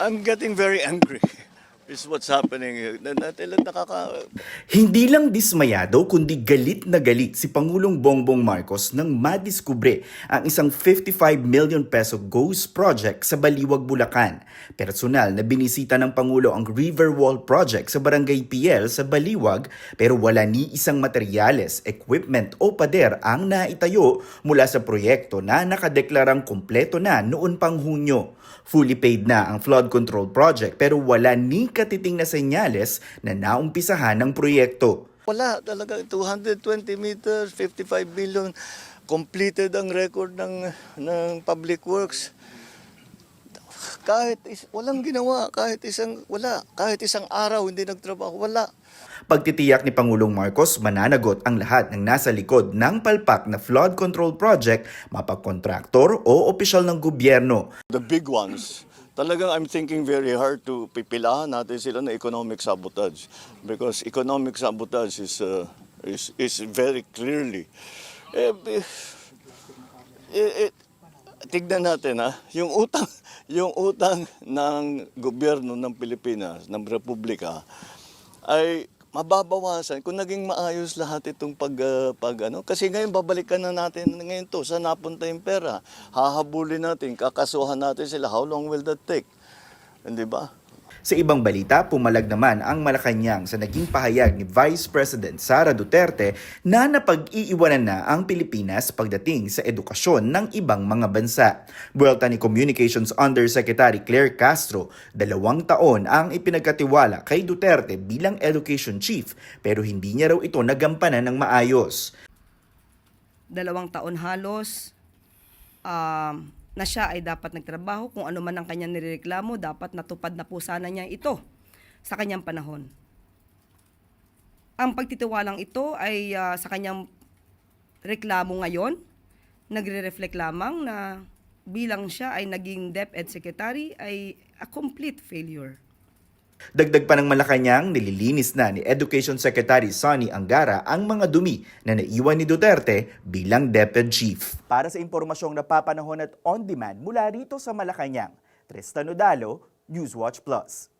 I'm getting very angry. Is what's happening. Na, na, na, nakaka... Hindi lang dismayado kundi galit na galit si Pangulong Bongbong Marcos nang madiskubre ang isang 55 million peso ghost project sa Baliwag, Bulacan. Personal na binisita ng Pangulo ang River Wall Project sa Barangay PL sa Baliwag pero wala ni isang materyales, equipment o pader ang naitayo mula sa proyekto na nakadeklarang kumpleto na noon pang Hunyo. Fully paid na ang flood control project pero wala ni katiting na senyales na naumpisahan ng proyekto. Wala talaga. 220 meters, 55 billion. Completed ang record ng, ng Public Works. Kahit is, walang ginawa, kahit isang, wala. Kahit isang araw hindi nagtrabaho, wala. Pagtitiyak ni Pangulong Marcos, mananagot ang lahat ng nasa likod ng palpak na flood control project, mapagkontraktor o opisyal ng gobyerno. The big ones, talagang I'm thinking very hard to pipilahan natin sila na economic sabotage. Because economic sabotage is, uh, is, is very clearly, eh, eh, eh, tignan natin ha, yung utang, yung utang ng gobyerno ng Pilipinas, ng Republika, ay mababawasan kung naging maayos lahat itong pag, uh, pag ano. Kasi ngayon babalikan na natin ngayon to, saan napunta yung pera? Hahabulin natin, kakasuhan natin sila. How long will that take? Hindi ba? Sa ibang balita, pumalag naman ang Malacanang sa naging pahayag ni Vice President Sara Duterte na napag-iiwanan na ang Pilipinas pagdating sa edukasyon ng ibang mga bansa. Buwelta ni Communications Undersecretary Claire Castro, dalawang taon ang ipinagkatiwala kay Duterte bilang Education Chief pero hindi niya raw ito nagampanan ng maayos. dalawang taon halos um, na siya ay dapat nagtrabaho kung ano man ang kanyang nireklamo, dapat natupad na po sana niya ito sa kanyang panahon. Ang pagtitiwalang ito ay ah, sa kanyang reklamo ngayon, nagre-reflect lamang na bilang siya ay naging DepEd Secretary ay a complete failure. Dagdag pa ng Malacanang, nililinis na ni Education Secretary Sonny Angara ang mga dumi na naiwan ni Duterte bilang DepEd Chief. Para sa impormasyong napapanahon at on-demand mula rito sa Malacanang, Tristan Odalo, Newswatch Plus.